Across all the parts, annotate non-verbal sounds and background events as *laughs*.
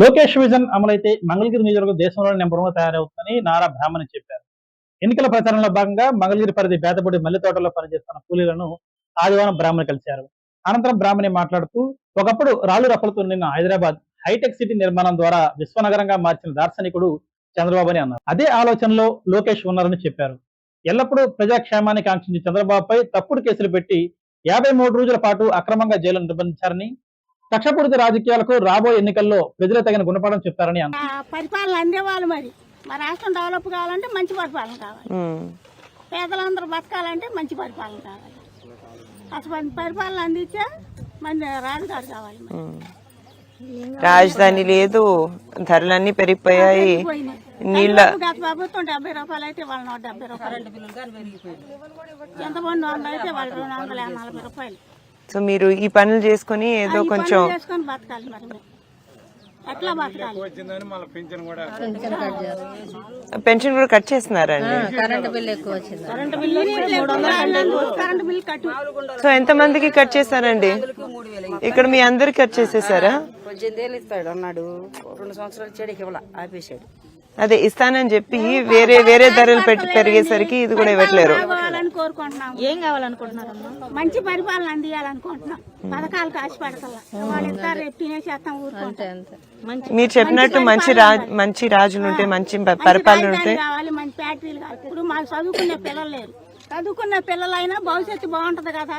Lokesh vision అమలైతే Mangalagiri నియోజకవర్గం దేశంలోనే number one తయారవుతుందని నారా బ్రాహ్మణి చెప్పారు. ఎన్నికల ప్రచారంలో భాగంగా మంగళగిరి పరిధి బేతపూడి మల్లి తోటలో పనిచేస్తున్న కూలీలను ఆదివారం బ్రాహ్మణి కలిశారు. అనంతరం బ్రాహ్మణి మాట్లాడుతూ ఒకప్పుడు రాళ్ళు రప్పలతో నిన్న హైదరాబాద్ హైటెక్ సిటీ నిర్మాణం ద్వారా విశ్వనగరంగా మార్చిన దార్శనికుడు చంద్రబాబు అని అన్నారు. అదే ఆలోచనలో లోకేష్ ఉన్నారని చెప్పారు. ఎల్లప్పుడూ ప్రజాక్షేమాన్ని కాంక్షించిన చంద్రబాబుపై తప్పుడు కేసులు పెట్టి యాభై మూడు రోజుల పాటు అక్రమంగా జైలు నిర్బంధించారని కక్షపూరిత రాజకీయాలకు రాబోయే ఎన్నికల్లో ప్రజలు తగిన గుణపాఠం చెప్తారని పరిపాలన అందేవాళ్ళు మరి. మా రాష్ట్రం డెవలప్ కావాలంటే మంచి పరిపాలన కావాలి. పేదలందరూ బతకాలంటే మంచి పరిపాలన కావాలి. అసలు పరిపాలన అందించే మన రాజుగారు కావాలి. రాజధాని లేదు ధరలన్నీ పెరిగిపోయాయి. నీళ్ళ గత ప్రభుత్వం డెబ్బై రూపాయలు అయితే వాళ్ళ నూట డెబ్బై రూపాయలు. ఎంతమంది వందలు అయితే వాళ్ళు రెండు వందల నలభై రూపాయలు. సో మీరు ఈ పనులు చేసుకుని ఏదో కొంచెం పనులు చేసుకొని బతకాలి మరి మేము. ఎట్లా బతకాలి పెన్షన్ కూడా కట్ చేస్తున్నారండి. సో ఎంత మందికి కట్ చేశారండి? ఇక్కడ మీ అందరికి కట్ చేసేసారా? పద్దెనిమిదేళ్ళు ఇస్తాడు అన్నాడు. రెండు సంవత్సరాలు చెడికి ఇవ్వాల ఆపేశాడు అదే ఇస్తానని చెప్పి వేరే వేరే ధరలు పెట్టి పెరిగేసరికి ఇది కూడా ఇవ్వట్లేరు. ఏం కావాలనుకుంటున్నారమ్మా? మంచి పరిపాలన అందియాలనుకుంటున్నాం. పథకాలు కాసి పెడతల్లా వాళ్ళు ఇస్తారు రేపు తినేసేస్తాం ఊరుకుంటాం మంచి మీరు చెప్పినట్టు మంచి రాజు మంచి రాజులు ఉంటే మంచి పరిపాలన ఉంటే. మంచి ఫ్యాక్టరీలు కావాలి. ఇప్పుడు మాకు చదువుకునే పిల్లలు లేరు. చదువుకున్న పిల్లలైనా భవిష్యత్తు బాగుంటది కదా.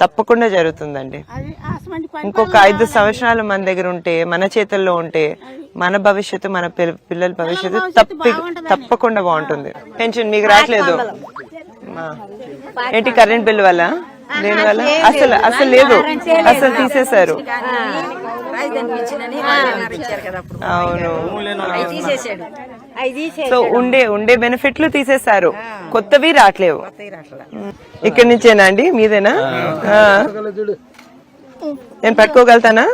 తప్పకుండా జరుగుతుందండి. ఇంకొక ఐదు సంవత్సరాలు మన దగ్గర ఉంటే మన చేతుల్లో ఉంటే మన భవిష్యత్తు మన పిల్ల- పిల్లల భవిష్యత్తు తప్పి తప్పకుండా బాగుంటుంది. పెన్షన్ మీకు రావట్లేదు. ఏంటి కరెంట్ బిల్ వల్ల? దేని వల్ల అసలు అసలు లేదు. అసలు తీసేశారు. అవును. సో ఉండే ఉండే బెనిఫిట్లు తీసేశారు. కొత్తవి రావట్లేవు రాట్లా ఇక్కడి నుంచేనా అండి? మీదేనా? ఆ. నేను పట్టుకోగలుగుతానా?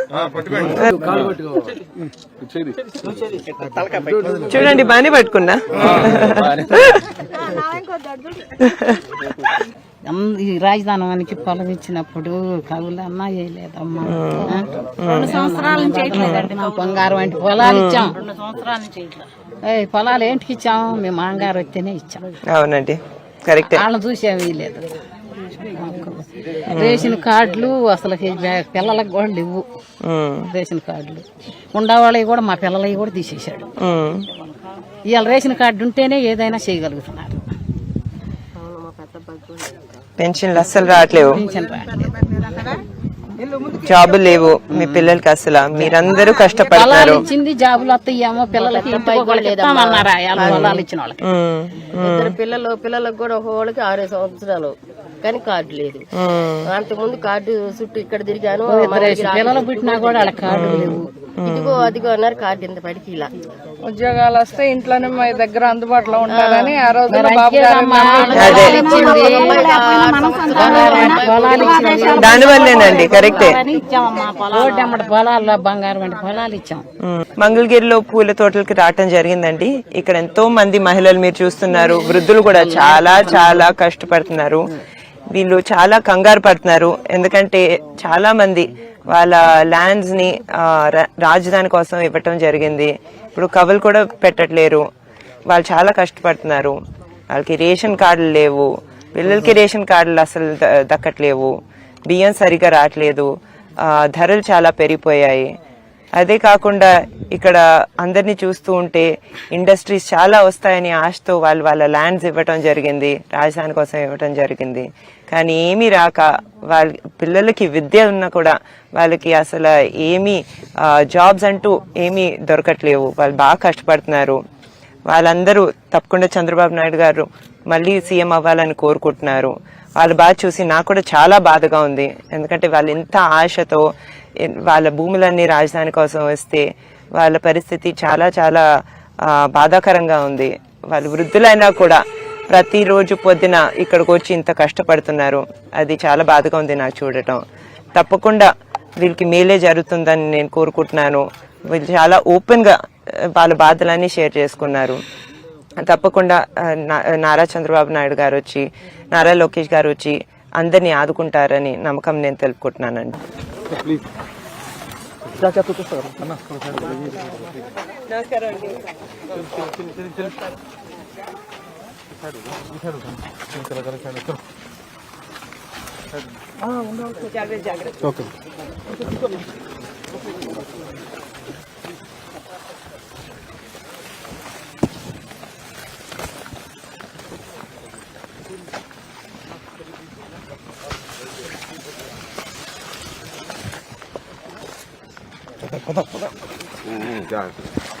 చూడండి బానే పట్టుకున్నా. *laughs* ఈ రాజధానికి పొలం ఇచ్చినప్పుడు కవులు అన్నా వేయలేదమ్మా? రెండు సంవత్సరాల నుంచి వేయట్లేదండి బంగారం వంటి పొలాలు ఇచ్చాం. రెండు సంవత్సరాల నుంచి ఏయ్, పొలాలు ఏంటికి ఇచ్చాం? మేము మాంగారు వస్తేనే ఇచ్చాం. అవునండి. కరెక్టే. వాళ్ళని చూసే వేయలేదు రేషన్ కార్డులు అసలు పిల్లలకు కూడా లేవు. రేషన్ కార్డులు. ఉండేవాళ్ళవి కూడా మా పిల్లలవి కూడా తీసేశాడు. ఇవాళ రేషన్ కార్డు ఉంటేనే ఏదైనా చేయగలుగుతున్నారు. పెన్షన్లు అస్సలు రావట్లేవు. జాబులు లేవు. మీ పిల్లలకి అసలు మీరందరూ పొలాలు కష్టపడుతున్నారు. ఇచ్చింది జాబులు వస్తాయేమో పిల్లలకి ఇద్దరు పిల్లలు పిల్లలకు కూడా ఒకళ్ళకి ఆరు సంవత్సరాలు. కానీ కార్డు లేదు. అంతకుముందు కార్డు చుట్టూ ఇక్కడ తిరిగాను పిల్లలు పుట్టినా కూడా కార్డు లేవు ఇదిగో అదిగో అన్నారు కార్డు ఇంత పడికి ఇలా. ఉద్యోగాలు వస్తే ఇంట్లోనే మా దగ్గర అందుబాటులో ఉంటారని ఆ. రోజు బాబు గారు అంతేనమ్మా, అదే. పొలాలు ఇచ్చింది పొలాలు ఇచ్చింది దాని వల్లేనండి కరెక్టే. పొలాల్లో బంగారం వంటి పొలాలు ఇచ్చాం. మంగళగిరిలో పూల తోటలకి రావటం జరిగిందండి. ఇక్కడ ఎంతో మంది మహిళలు మీరు చూస్తున్నారు. వృద్ధులు కూడా చాలా చాలా కష్టపడుతున్నారు. వీళ్ళు చాలా కంగారు పడుతున్నారు. ఎందుకంటే చాలా మంది వాళ్ళ ల్యాండ్స్ని రా- రాజధాని కోసం ఇవ్వటం జరిగింది. ఇప్పుడు కవులు కూడా పెట్టట్లేరు. వాళ్ళు చాలా కష్టపడుతున్నారు. వాళ్ళకి రేషన్ కార్డులు లేవు. పిల్లలకి రేషన్ కార్డులు అసలు దక్కట్లేవు. బియ్యం సరిగా రావట్లేదు. ధరలు చాలా పెరిగిపోయాయి. అదే కాకుండా ఇక్కడ అందరినీ చూస్తూ ఉంటే ఇండస్ట్రీస్ చాలా వస్తాయని ఆశతో వాళ్ళు వాళ్ళ ల్యాండ్స్ ఇవ్వటం జరిగింది రాజధాని కోసం ఇవ్వటం జరిగింది. కానీ ఏమీ రాక వాళ్ళ పిల్లలకి విద్య ఉన్నా కూడా వాళ్ళకి అసలు ఏమీ జాబ్స్ అంటూ ఏమీ దొరకట్లేవు. వాళ్ళు బాగా కష్టపడుతున్నారు. వాళ్ళందరూ తప్పకుండా చంద్రబాబు నాయుడు గారు మళ్ళీ సీఎం అవ్వాలని కోరుకుంటున్నారు. వాళ్ళు బాగా చూసి నాకు కూడా చాలా బాధగా ఉంది. ఎందుకంటే వాళ్ళు ఎంత ఆశతో వాళ్ళ భూములన్నీ రాజధాని కోసం వస్తే వాళ్ళ పరిస్థితి చాలా చాలా బాధాకరంగా ఉంది. వాళ్ళు వృద్ధులైనా కూడా ప్రతిరోజు పొద్దున ఇక్కడికి వచ్చి ఇంత కష్టపడుతున్నారు. అది చాలా బాధగా ఉంది నాకు చూడటం. తప్పకుండా వీళ్ళకి మేలే జరుగుతుందని నేను కోరుకుంటున్నాను. వీళ్ళు చాలా ఓపెన్గా వాళ్ళ బాధలన్నీ షేర్ చేసుకున్నారు. తప్పకుండా నా- నారా చంద్రబాబు నాయుడు గారు వచ్చి నారా లోకేష్ గారు వచ్చి అందరినీ ఆదుకుంటారని నమ్మకం నేను తెలుపుకుంటున్నానండి. प्लीज क्या क्या तो सर ना ना करेंगे चल चल चल चल ओके 好的好的嗯嗯样油